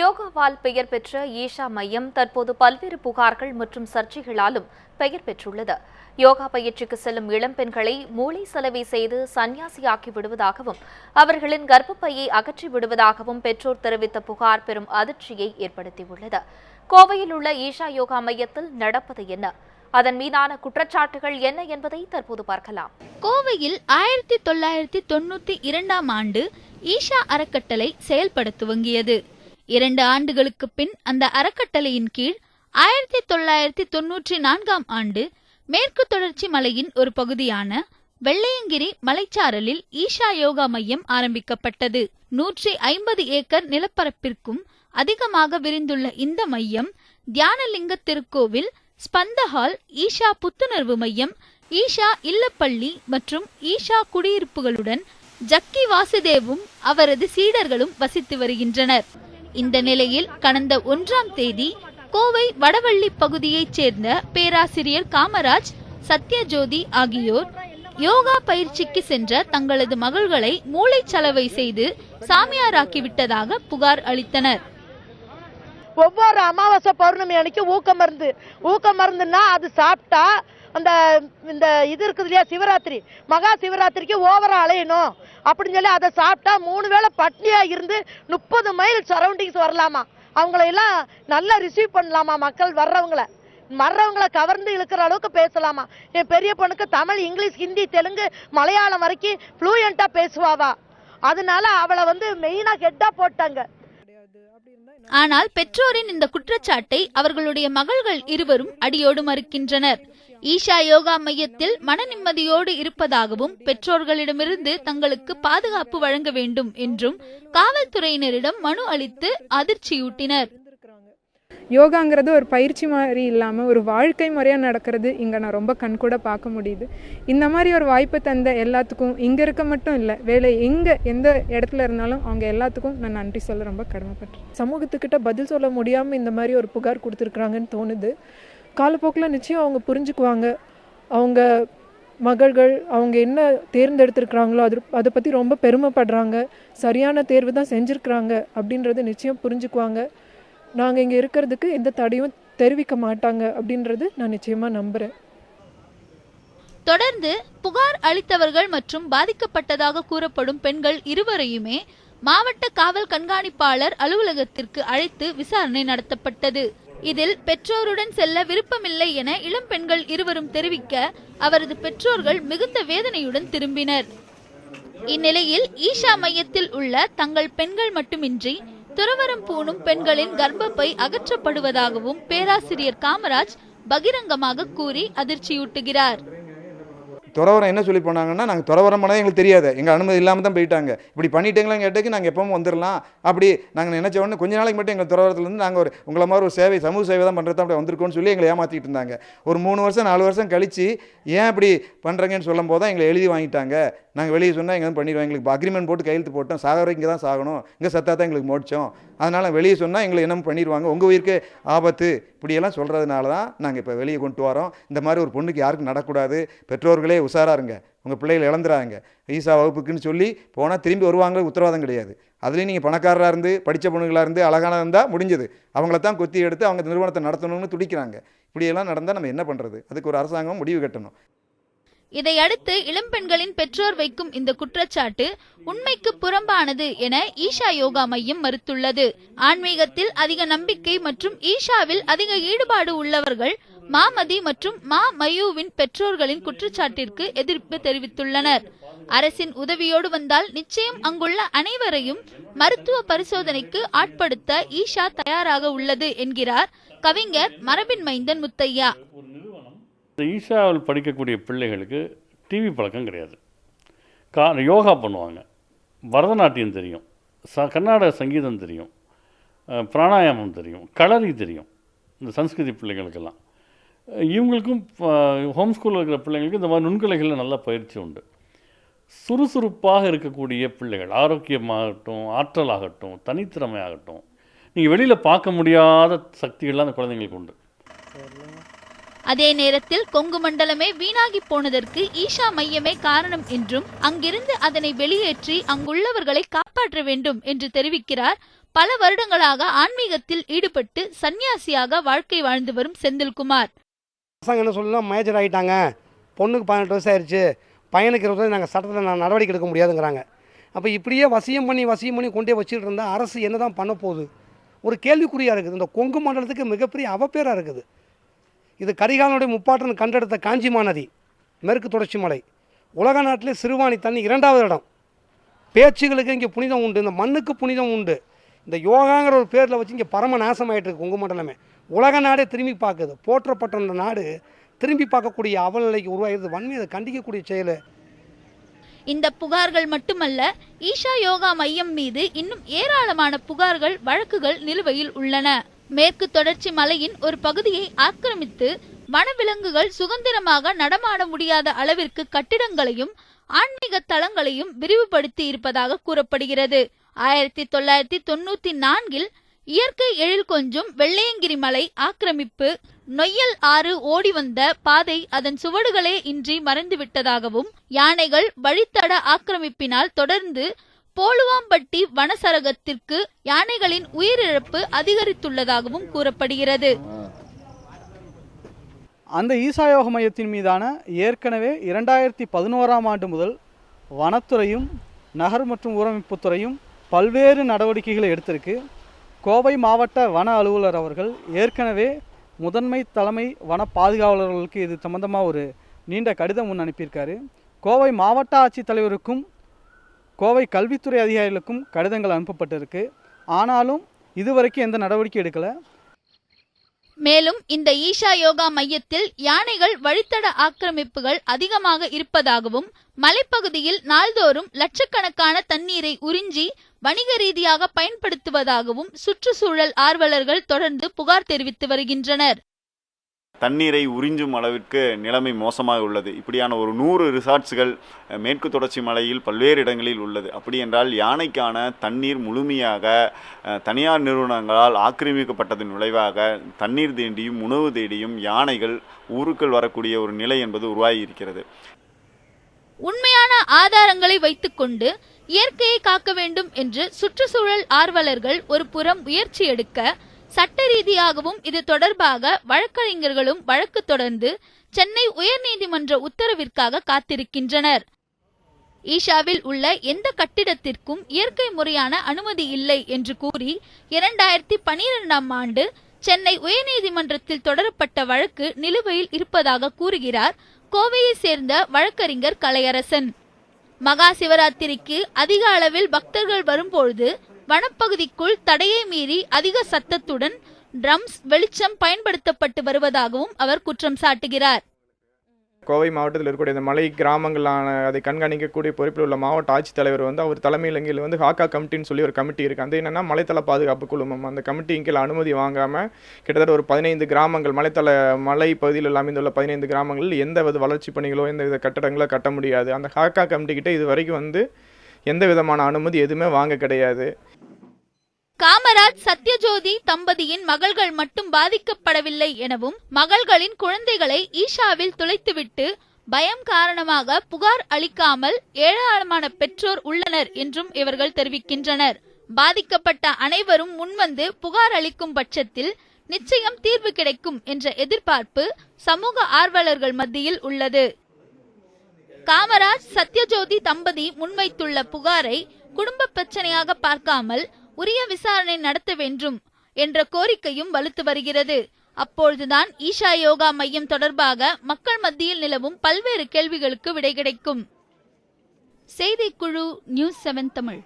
யோகாவால் பெயர் பெற்ற ஈஷா மையம் தற்போது பல்வேறு புகார்கள் மற்றும் சர்ச்சைகளாலும் பெயர் பெற்றுள்ளது. யோகா பயிற்சிக்கு செல்லும் இளம்பெண்களை மூளை செலவை செய்து சன்னியாசியாக்கி விடுவதாகவும் அவர்களின் கர்ப்பப்பையை அகற்றி விடுவதாகவும் பெற்றோர் தெரிவித்த புகார் பெரும் அதிர்ச்சியை ஏற்படுத்தியுள்ளது. கோவையில் உள்ள ஈஷா யோகா மையத்தில் நடப்பது என்ன? அதன் மீதான குற்றச்சாட்டுகள் என்ன என்பதை தற்போது பார்க்கலாம். கோவையில் ஆயிரத்தி தொள்ளாயிரத்தி தொண்ணூத்தி இரண்டாம் ஆண்டு ஈஷா அறக்கட்டளை செயல்பட துவங்கியது இரண்டு ஆண்டுகளுக்கு பின் அந்த அறக்கட்டளையின் கீழ் ஆயிரத்தி தொள்ளாயிரத்தி தொன்னூற்றி நான்காம் ஆண்டு மேற்கு தொடர்ச்சி மலையின் ஒரு பகுதியான வெள்ளையங்கிரி மலைச்சாரலில் ஈஷா யோகா மையம் ஆரம்பிக்கப்பட்டது. நூற்றி ஐம்பது ஏக்கர் நிலப்பரப்பிற்கும் அதிகமாக விரிந்துள்ள இந்த மையம் தியானலிங்க திருக்கோவில் ஸ்பந்தஹால் ஈஷா புத்துணர்வு மையம் ஈஷா இல்லப்பள்ளி மற்றும் ஈஷா குடியிருப்புகளுடன் ஜக்கி வாசுதேவும் அவரது சீடர்களும் வசித்து வருகின்றனர். இந்த நிலையில் கடந்த ஒன்றாம் தேதி கோவை வடவள்ளி பகுதியைச் சேர்ந்த பேராசிரியர் காமராஜ் சத்யஜோதி ஆகியோர் யோகா பயிற்சிக்கு சென்ற தங்களது மகள்களை மூளைச்சலவை செய்து சாமியாராக்கிவிட்டதாக புகார் அளித்தனர். ஒவ்வொரு அமாவாசை பௌர்ணமி அன்னைக்கு ஊக்க மருந்து. ஊக்க மருந்துன்னா அது சாப்பிட்டா அந்த இந்த இது இருக்குது இல்லையா சிவராத்திரி. மகா சிவராத்திரிக்கு ஓவரா அலையணும். அப்படின்னு சொல்லி அதை சாப்பிட்டா மூணு வேளை பட்னியா இருந்து முப்பது மைல் சரௌண்டிங்ஸ் வரலாமா. அவங்களையெல்லாம் நல்லா ரிசீவ் பண்ணலாமா மக்கள் வர்றவங்கள. மறவங்களை கவர்ந்து இழுக்கிற அளவுக்கு பேசலாமா. என் பெரிய பொண்ணுக்கு தமிழ் இங்கிலீஷ் ஹிந்தி தெலுங்கு மலையாளம் வரைக்கும் ஃப்ளூயண்ட்டாக பேசுவாவா. அதனால அவளை வந்து மெயினாக ஹெட்டாக போட்டாங்க. ஆனால் பெற்றோரின் இந்த குற்றச்சாட்டை அவர்களுடைய மகள்கள் இருவரும் அடியோடு மறுக்கின்றனர். ஈஷா யோகா மையத்தில் மன நிம்மதியோடு இருப்பதாகவும் பெற்றோர்களிடமிருந்து தங்களுக்கு பாதுகாப்பு வழங்க வேண்டும் என்றும் காவல்துறையினரிடம் மனு அளித்து அதிர்ச்சியூட்டினர். யோகாங்கிறது ஒரு பயிற்சி மாதிரி இல்லாமல் ஒரு வாழ்க்கை முறையாக நடக்கிறது இங்கே நான் ரொம்ப கண்கூட பார்க்க முடியுது. இந்த மாதிரி ஒரு வாய்ப்பு தந்த எல்லாத்துக்கும் இங்கே இருக்க மட்டும் இல்லை வேலை எங்கே எந்த இடத்துல இருந்தாலும் அவங்க எல்லாத்துக்கும் நான் நன்றி சொல்ல ரொம்ப கடமைப்பட்டேன் சமூகத்துக்கிட்ட பதில் சொல்ல முடியாமல் இந்த மாதிரி ஒரு புகார் கொடுத்துருக்குறாங்கன்னு தோணுது. காலப்போக்கில் நிச்சயம் அவங்க புரிஞ்சுக்குவாங்க. அவங்க மகள்கள் அவங்க என்ன தேர்ந்தெடுத்திருக்கிறாங்களோ அது அதை பற்றி ரொம்ப பெருமைப்படுறாங்க. சரியான தேர்வு தான் செஞ்சுருக்குறாங்க அப்படின்றது நிச்சயம் புரிஞ்சுக்குவாங்க. நாங்கள் இங்கே இருக்கிறதுக்கு எந்த தடையும் தெரிவிக்க மாட்டாங்க அப்படின்றது நான் நிச்சயமாக நம்புகிறேன் தொடர்ந்து புகார் அளித்தவர்கள் மற்றும் பாதிக்கப்பட்டதாக கூறப்படும் பெண்கள் இருவரையுமே மாவட்ட காவல் கண்காணிப்பாளர் அலுவலகத்திற்கு அழைத்து விசாரணை நடத்தப்பட்டது. இதில் பெற்றோருடன் செல்ல விருப்பமில்லை என இளம் பெண்கள் இருவரும் தெரிவிக்க அவரது பெற்றோர்கள் மிகுந்த வேதனையுடன் திரும்பினர். இந்நிலையில் ஈஷா மையத்தில் உள்ள தங்கள் பெண்கள் மட்டுமின்றி துறவரம் பூணும் பெண்களின் கர்ப்பப்பை அகற்றப்படுவதாகவும் பேராசிரியர் காமராஜ் பகிரங்கமாக கூறி அதிர்ச்சியூட்டுகிறார். துறவரம் என்ன சொல்லி போனாங்கன்னா நாங்கள் துறவரம் பண்ணதே எங்களுக்கு தெரியாது. எங்கள் அனுமதி இல்லாமல் தான் போயிட்டாங்க. இப்படி பண்ணிட்டீங்களான்னு கேட்டதுக்கு நாங்கள் எப்பவும் வந்துடலாம் அப்படி நாங்கள் நினச்ச உடனே கொஞ்ச நாளைக்கு மட்டும் எங்கள் துறவரத்துலேருந்து நாங்கள் ஒரு உங்களை மாதிரி ஒரு சேவை சமூக சேவை தான் பண்ணுறது அப்படி வந்திருக்கோம்னு சொல்லி எங்களை ஏமாற்றிட்டு இருந்தாங்க. ஒரு மூணு வருஷம் நாலு வருஷம் கழித்து ஏன் இப்படி பண்ணுறீங்கன்னு சொல்லும் போது தான் எங்களை எழுதி வாங்கிட்டாங்க. நாங்கள் வெளியே சொன்னால் எங்கே பண்ணிடுவோம். எங்களுக்கு அக்ரிமெண்ட் போட்டு கையெழுத்து போட்டோம். சாகர இங்கே தான் சாகணும். இங்கே சத்தா தான் எங்களுக்கு மோடிச்சோம் அதனால் வெளியே சொன்னால் எங்களை என்ன பண்ணிடுவாங்க. உங்கள் உயிருக்கு ஆபத்து. இப்படியெல்லாம் சொல்கிறதுனால தான் நாங்கள் இப்போ வெளியே கொண்டு வரோம். இந்த மாதிரி ஒரு பொண்ணுக்கு யாருக்கும் நடக்கூடாது. பெற்றோர்களே உஷாராக இருங்க. உங்கள் பிள்ளைகள் இழந்துறாங்க. ஈசா வகுப்புக்குன்னு சொல்லி போனால் திரும்பி வருவாங்க. உத்தரவாதம் கிடையாது. அதுலேயும் நீங்கள் பணக்காரராக இருந்து படித்த பொண்ணுகளாக இருந்து அழகான இருந்தால் முடிஞ்சது. அவங்கள தான் கொத்தி எடுத்து அவங்க நிறுவனத்தை நடத்தணும்னு துடிக்கிறாங்க. இப்படியெல்லாம் நடந்தால் நம்ம என்ன பண்ணுறது அதுக்கு ஒரு அரசாங்கம் முடிவு கட்டணும். இதையடுத்து இளம்பெண்களின் பெற்றோர் வைக்கும் இந்த குற்றச்சாட்டு உண்மைக்கு புறம்பானது என ஈஷா யோகா மையம் மறுத்துள்ளது. ஆன்மீகத்தில் அதிக நம்பிக்கை மற்றும் ஈஷாவில் அதிக ஈடுபாடு உள்ளவர்கள் மாமதி மற்றும் மா மயூவின் பெற்றோர்களின் குற்றச்சாட்டிற்கு எதிர்ப்பு தெரிவித்துள்ளனர். அரசின் உதவியோடு வந்தால் நிச்சயம் அங்குள்ள அனைவரையும் மருத்துவ பரிசோதனைக்கு ஆட்படுத்த ஈஷா தயாராக உள்ளது என்கிறார் கவிஞர் மரபின் மைந்தன் முத்தையா. ஈஷாவில் படிக்கக்கூடிய பிள்ளைகளுக்கு டிவி பழக்கம் கிடையாது. கா யோகா பண்ணுவாங்க. பரதநாட்டியம் தெரியும். ச கர்நாடக சங்கீதம் தெரியும். பிராணாயாமம் தெரியும். களரி தெரியும். இந்த சன்ஸ்கிருதி பிள்ளைகளுக்கெல்லாம். இவங்களுக்கும் ஹோம் ஸ்கூலில் இருக்கிற பிள்ளைங்களுக்கு இந்த மாதிரி நுண்கலைகளில் நல்ல பயிற்சி உண்டு. சுறுசுறுப்பாக இருக்கக்கூடிய பிள்ளைகள் ஆரோக்கியமாகட்டும் ஆற்றலாகட்டும் தனித்திறமையாகட்டும் நீங்கள் வெளியில் பார்க்க முடியாத சக்திகள்லாம் அந்த குழந்தைங்களுக்கு உண்டு. அதே நேரத்தில் கொங்கு மண்டலமே வீணாகி போனதற்கு ஈஷா மையமே காரணம் என்றும் அங்கிருந்து அதனை வெளியேற்றி அங்குள்ளவர்களை காப்பாற்ற வேண்டும் என்று தெரிவிக்கிறார். பல வருடங்களாக ஆன்மீகத்தில் ஈடுபட்டு சன்னியாசியாக வாழ்க்கை வாழ்ந்து வரும் செந்தில்குமார். அரசாங்கம் என்ன சொல்லலாம் மேஜர் ஆகிட்டாங்க பொண்ணுக்கு பதினெட்டு வயசு ஆயிடுச்சு பையனுக்கு இருபது வயசு நாங்கள் சட்டத்தில் நான் நடவடிக்கை எடுக்க முடியாதுங்கிறாங்க. அப்போ இப்படியே வசியம் பண்ணி வசியம் பண்ணி கொண்டே வச்சுட்டு இருந்தால் அரசு என்ன தான் பண்ண போகுது? ஒரு கேள்விக்குறியாக இருக்குது. இந்த கொங்கு மண்டலத்துக்கு மிகப்பெரிய அவப்பேராக இருக்குது. இது கரிகாலனுடைய முப்பாட்டன் கண்டெடுத்த காஞ்சி மாநதி மேற்கு தொடர்ச்சி மலை. உலக நாட்டிலே சிறுவாணி தண்ணி இரண்டாவது இடம். பேச்சுகளுக்கு இங்கே புனிதம் உண்டு இந்த மண்ணுக்கு புனிதம் உண்டு. இந்த யோகாங்கிற ஒரு பேரில் வச்சு இங்கே பரம நாசமாயிட்டு இருக்கு கொங்கு மண்டலமே. உலக நாடே திரும்பி பார்க்குது. போற்றப்பட்ட அந்த நாடு திரும்பி பார்க்கக்கூடிய அவலநிலைக்கு உருவாகிறது. வன்மை அதை கண்டிக்கக்கூடிய செயல். இந்த புகார்கள் மட்டுமல்ல ஈஷா யோகா மையம் மீது இன்னும் ஏராளமான புகார்கள் வழக்குகள் நிலுவையில் உள்ளன. மேற்கு தொடர்ச்சி மலையின் ஒரு பகுதியை ஆக்கிரமித்து வனவிலங்குகள் சுதந்திரமாக நடமாட முடியாத அளவிற்கு கட்டிடங்களையும் ஆன்மீக தலங்களையும் விரிவுபடுத்தி இருப்பதாக கூறப்படுகிறது. ஆயிரத்தி தொள்ளாயிரத்தி தொண்ணூத்தி நான்கில் இயற்கை எழில் கொஞ்சும் வெள்ளையங்கிரி மலை ஆக்கிரமிப்பு நொய்யல் ஆறு ஓடி வந்த பாதை அதன் சுவடுகளே இன்றி மறைந்துவிட்டதாகவும் யானைகள் வழித்தட ஆக்கிரமிப்பினால் தொடர்ந்து போலுவாம்பட்டி வனசரகத்திற்கு யானைகளின் உயிரிழப்பு அதிகரித்துள்ளதாகவும் கூறப்படுகிறது. அந்த ஈசாயோக மையத்தின் மீதான ஏற்கனவே இரண்டாயிரத்தி பதினோராம் ஆண்டு முதல் வனத்துறையும் நகர் மற்றும் ஊரமைப்புத்துறையும் பல்வேறு நடவடிக்கைகளை எடுத்திருக்கு. கோவை மாவட்ட வன அலுவலர் அவர்கள் ஏற்கனவே முதன்மை தலைமை வன பாதுகாவலர்களுக்கு இது சம்பந்தமாக ஒரு நீண்ட கடிதம் ஒன்று அனுப்பியிருக்காரு. கோவை மாவட்ட ஆட்சித்தலைவருக்கும் கோவை கல்வித்துறை அதிகாரிகளுக்கும் கடிதங்கள் அனுப்பப்பட்டிருக்கு. ஆனாலும் இதுவரைக்கும் எந்த நடவடிக்கை எடுக்கலை. மேலும் இந்த ஈஷா யோகா மையத்தில் யானைகள் வழித்தட ஆக்கிரமிப்புகள் அதிகமாக இருப்பதாகவும் மலைப்பகுதியில் நாள்தோறும் லட்சக்கணக்கான தண்ணீரை உறிஞ்சி வணிக ரீதியாக பயன்படுத்துவதாகவும் சுற்றுச்சூழல் ஆர்வலர்கள் தொடர்ந்து புகார் தெரிவித்து வருகின்றனர். தண்ணீரை உறிஞ்சும் அளவிற்கு நிலைமை மோசமாக உள்ளது. இப்படியான ஒரு நூறு ரிசார்ட்ஸ்கள் மேற்கு தொடர்ச்சி மலையில் பல்வேறு இடங்களில் உள்ளது. அப்படி என்றால் யானைக்கான தண்ணீர் முழுமையாக தனியார் நிறுவனங்களால் ஆக்கிரமிக்கப்பட்டதன் விளைவாக தண்ணீர் தேடியும் உணவு தேடியும் யானைகள் ஊருக்குள் வரக்கூடிய ஒரு நிலை என்பது உருவாகி இருக்கிறது உண்மையான ஆதாரங்களை வைத்துக்கொண்டு இயற்கையை காக்க வேண்டும் என்று சுற்றுச்சூழல் ஆர்வலர்கள் ஒரு புறம் முயற்சி எடுக்க சட்ட ரீதியாகவும் இது தொடர்பாக வழக்கறிஞர்களும் வழக்கு தொடர்ந்து சென்னை உயர்நீதிமன்ற உத்தரவிற்காக காத்திருக்கின்றனர். ஈஷாவில் உள்ள எந்த கட்டிடத்திற்கும் இயற்கை முறையான அனுமதி இல்லை என்று கூறி இரண்டாயிரத்தி பனிரெண்டாம் ஆண்டு சென்னை உயர்நீதிமன்றத்தில் தொடரப்பட்ட வழக்கு நிலுவையில் இருப்பதாக கூறுகிறார் கோவையை சேர்ந்த வழக்கறிஞர் கலையரசன். மகா சிவராத்திரிக்கு அதிக அளவில் பக்தர்கள் வரும்பொழுது வனப்பகுதிக்குள் தடையை மீறி அதிக சத்தத்துடன் ட்ரம்ஸ் வெளிச்சம் பயன்படுத்தப்பட்டு வருவதாகவும் அவர் குற்றம் சாட்டுகிறார். கோவை மாவட்டத்தில் இருக்கக்கூடிய இந்த மலை கிராமங்களான அதை கண்காணிக்கக்கூடிய பொறுப்பில் உள்ள மாவட்ட ஆட்சித்தலைவர் வந்து அவர் தலைமையில் வந்து ஹாக்கா கமிட்டின்னு சொல்லி ஒரு கமிட்டி இருக்குது அந்த என்னென்னா மலைத்தள பாதுகாப்பு குழுமம் அந்த கமிட்டியின் கீழே அனுமதி வாங்காமல் கிட்டத்தட்ட ஒரு பதினைந்து கிராமங்கள் மலைத்தள மலை பகுதியில் அமைந்துள்ள பதினைந்து கிராமங்களில் எந்த வித வளர்ச்சி பணிகளோ எந்த வித கட்டடங்களோ கட்ட முடியாது. அந்த ஹாக்கா கமிட்டி கிட்ட இது வரைக்கும் வந்து எந்த விதமான அனுமதி எதுவுமே வாங்க கிடையாது. காமராஜ் சத்யஜோதி தம்பதியின் மகள்கள் மட்டும் பாதிக்கப்படவில்லை எனவும் மகள்களின் குழந்தைகளை ஈஷாவில் துளைத்துவிட்டு பயம் காரணமாக புகார் அளிக்காமல் ஏராளமான பெற்றோர் உள்ளனர் என்றும் இவர்கள் தெரிவிக்கின்றனர். பாதிக்கப்பட்ட அனைவரும் முன்வந்து புகார் அளிக்கும் பட்சத்தில் நிச்சயம் தீர்வு கிடைக்கும் என்ற எதிர்பார்ப்பு சமூக ஆர்வலர்கள் மத்தியில் உள்ளது. காமராஜ் சத்யஜோதி தம்பதி முன்வைத்துள்ள புகாரை குடும்ப பிரச்சனையாக பார்க்காமல் உரிய விசாரணை நடத்த வேண்டும் என்ற கோரிக்கையும் வலுத்து வருகிறது. அப்பொழுதுதான் ஈஷா யோகா மையம் தொடர்பாக மக்கள் மத்தியில் நிலவும் பல்வேறு கேள்விகளுக்கு விடை கிடைக்கும். செய்திக்குழு நியூஸ் செவன் தமிழ்.